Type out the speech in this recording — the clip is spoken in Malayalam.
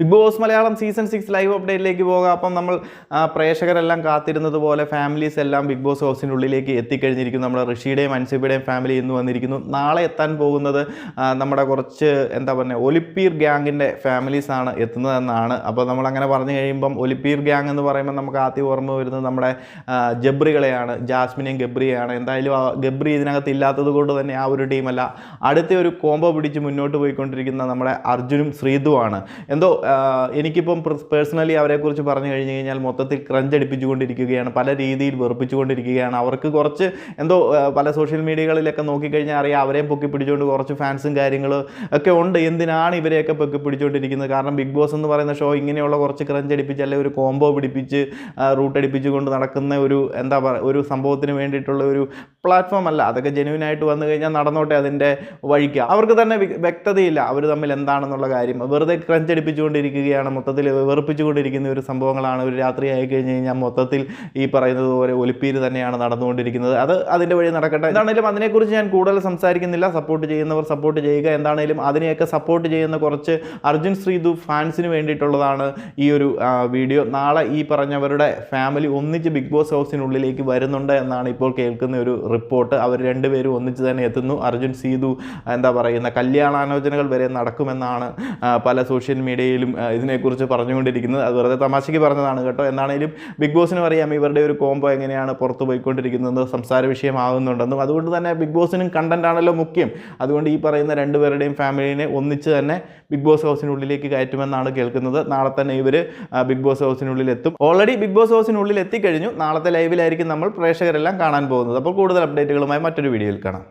Big boss Malayalam season six live അപ്ഡേറ്റിലേക്ക് പോകാം. അപ്പം നമ്മൾ പ്രേക്ഷകരെല്ലാം കാത്തിരുന്നത് പോലെ ഫാമിലീസ് എല്ലാം ബിഗ് ബോസ് ഹൗസിന്റെ ഉള്ളിലേക്ക് എത്തിക്കഴിഞ്ഞിരിക്കുന്നു. നമ്മുടെ ഋഷിയുടെയും അൻസിബയുടെയും ഫാമിലി ഇന്ന് വന്നിരിക്കുന്നു. നാളെ എത്താൻ പോകുന്നത് നമ്മുടെ കുറച്ച് എന്താ പറയുക ഒലിപ്പീർ ഗ്യാങ്ങിന്റെ ഫാമിലീസാണ് എത്തുന്നതെന്നാണ്. അപ്പോൾ നമ്മളങ്ങനെ പറഞ്ഞു കഴിയുമ്പം ഒലിപ്പീർ ഗ്യാങ് എന്ന് പറയുമ്പോൾ നമുക്ക് ആദ്യം ഓർമ്മ വരുന്നത് നമ്മുടെ ജബ്രികളെയാണ് ജാസ്മിനെയും ഗബ്രിയാണ് എന്തായാലും ഗബ്രി ഇതിനകത്ത് ഇല്ലാത്തത് കൊണ്ട് തന്നെ ആ ഒരു ടീമല്ല അടുത്ത ഒരു കോംബോ പിടിച്ച് മുന്നോട്ട് പോയിക്കൊണ്ടിരിക്കുന്ന നമ്മുടെ അർജുനും ശ്രീതുവാണ്. എന്തോ എനിക്കിപ്പം പേഴ്സണലി അവരെക്കുറിച്ച് പറഞ്ഞു കഴിഞ്ഞ് കഴിഞ്ഞാൽ മൊത്തത്തിൽ ക്രഞ്ച് അടിപ്പിച്ചുകൊണ്ടിരിക്കുകയാണ്. പല രീതിയിൽ വെറുപ്പിച്ചുകൊണ്ടിരിക്കുകയാണ്. അവർക്ക് കുറച്ച് എന്തോ പല സോഷ്യൽ മീഡിയകളിലൊക്കെ നോക്കിക്കഴിഞ്ഞാൽ അറിയാം അവരെയും പൊക്കി പിടിച്ചുകൊണ്ട് കുറച്ച് ഫാൻസും കാര്യങ്ങളും ഒക്കെ ഉണ്ട്. എന്തിനാണ് ഇവരെയൊക്കെ പൊക്കി പിടിച്ചുകൊണ്ടിരിക്കുന്നത് കാരണം ബിഗ് ബോസ് എന്ന് പറയുന്ന ഷോ ഇങ്ങനെയുള്ള കുറച്ച് ക്രഞ്ച് അടിപ്പിച്ച് അല്ലെങ്കിൽ ഒരു കോംബോ പിടിപ്പിച്ച് റൂട്ട് അടിപ്പിച്ചുകൊണ്ട് നടക്കുന്ന ഒരു എന്താ പറയുക ഒരു സംഭവത്തിന് വേണ്ടിയിട്ടുള്ള ഒരു പ്ലാറ്റ്ഫോം അല്ല. അതൊക്കെ ജെന്യൂൻ ആയിട്ട് വന്നു കഴിഞ്ഞാൽ നടന്നോട്ടെ അതിന്റെ വഴിക്ക്. അവർക്ക് തന്നെ വ്യ- വ്യക്തതയില്ല. അവർ തമ്മിൽ എന്താണെന്നുള്ള കാര്യം. വെറുതെ ക്രഞ്ചടിപ്പിച്ചുകൊണ്ടിരിക്കുകയാണ് മൊത്തത്തിൽ വെറുപ്പിച്ചുകൊണ്ടിരിക്കുന്ന ഒരു സംഭവങ്ങളാണ് ഒരു രാത്രി ആയി കഴിഞ്ഞ് കഴിഞ്ഞാൽ മൊത്തത്തിൽ ഈ പറയുന്നത് പോലെ ഒലിപ്പീര് തന്നെയാണ് നടന്നുകൊണ്ടിരിക്കുന്നത്. അത് അതിന്റെ വഴി നടക്കട്ടെ. എന്താണെങ്കിലും അതിനെക്കുറിച്ച് ഞാൻ കൂടുതൽ സംസാരിക്കുന്നില്ല. സപ്പോർട്ട് ചെയ്യുന്നവർ സപ്പോർട്ട് ചെയ്യുക. എന്താണെങ്കിലും അതിനെയൊക്കെ സപ്പോർട്ട് ചെയ്യുന്ന കുറച്ച് അർജുൻ ശ്രീതു ഫാൻസിന് വേണ്ടിയിട്ടുള്ളതാണ് ഈ ഒരു വീഡിയോ. നാളെ ഈ പറഞ്ഞവരുടെ ഫാമിലി ഒന്നിച്ച് ബിഗ് ബോസ് ഹൗസിനുള്ളിലേക്ക് വരുന്നുണ്ട് എന്നാണ് ഇപ്പോൾ കേൾക്കുന്ന ഒരു റിപ്പോർട്ട് അവർ രണ്ടുപേരും ഒന്നിച്ച് തന്നെ എത്തുന്നു. അർജുൻ സീതു എന്താ പറയുന്ന കല്യാണാലോചനകൾ വരെ നടക്കുമെന്നാണ് പല സോഷ്യൽ മീഡിയയിലും ഇതിനെക്കുറിച്ച് പറഞ്ഞുകൊണ്ടിരിക്കുന്നത്. അത് വെറുതെ തമാശയ്ക്ക് പറഞ്ഞതാണ് കേട്ടോ. എന്നാണേലും ബിഗ് ബോസിനും അറിയാം ഇവരുടെ ഒരു കോംബോ എങ്ങനെയാണ് പുറത്ത് പോയിക്കൊണ്ടിരിക്കുന്നത് സംസാര വിഷയമാകുന്നുണ്ടെന്നും. അതുകൊണ്ട് തന്നെ ബിഗ് ബോസിനും കണ്ടന്റ് ആണല്ലോ മുഖ്യം. അതുകൊണ്ട് ഈ പറയുന്ന രണ്ടുപേരുടെയും ഫാമിലിനെ ഒന്നിച്ച് തന്നെ ബിഗ് ബോസ് ഹൗസിനുള്ളിലേക്ക് കയറ്റുമെന്നാണ് കേൾക്കുന്നത്. നാളെ തന്നെ ഇവർ ബിഗ് ബോസ് ഹൗസിനുള്ളിൽ എത്തും ഓൾറെഡി ബിഗ് ബോസ് ഹൗസിനുള്ളിൽ എത്തിക്കഴിഞ്ഞു നാളത്തെ ലൈവിലായിരിക്കും നമ്മൾ പ്രേക്ഷകരെല്ലാം കാണാൻ പോകുന്നത്. അപ്പോൾ കൂടുതൽ അപ്ഡേറ്റുകളുമായി മറ്റൊരു വീഡിയോയിൽ കാണാം.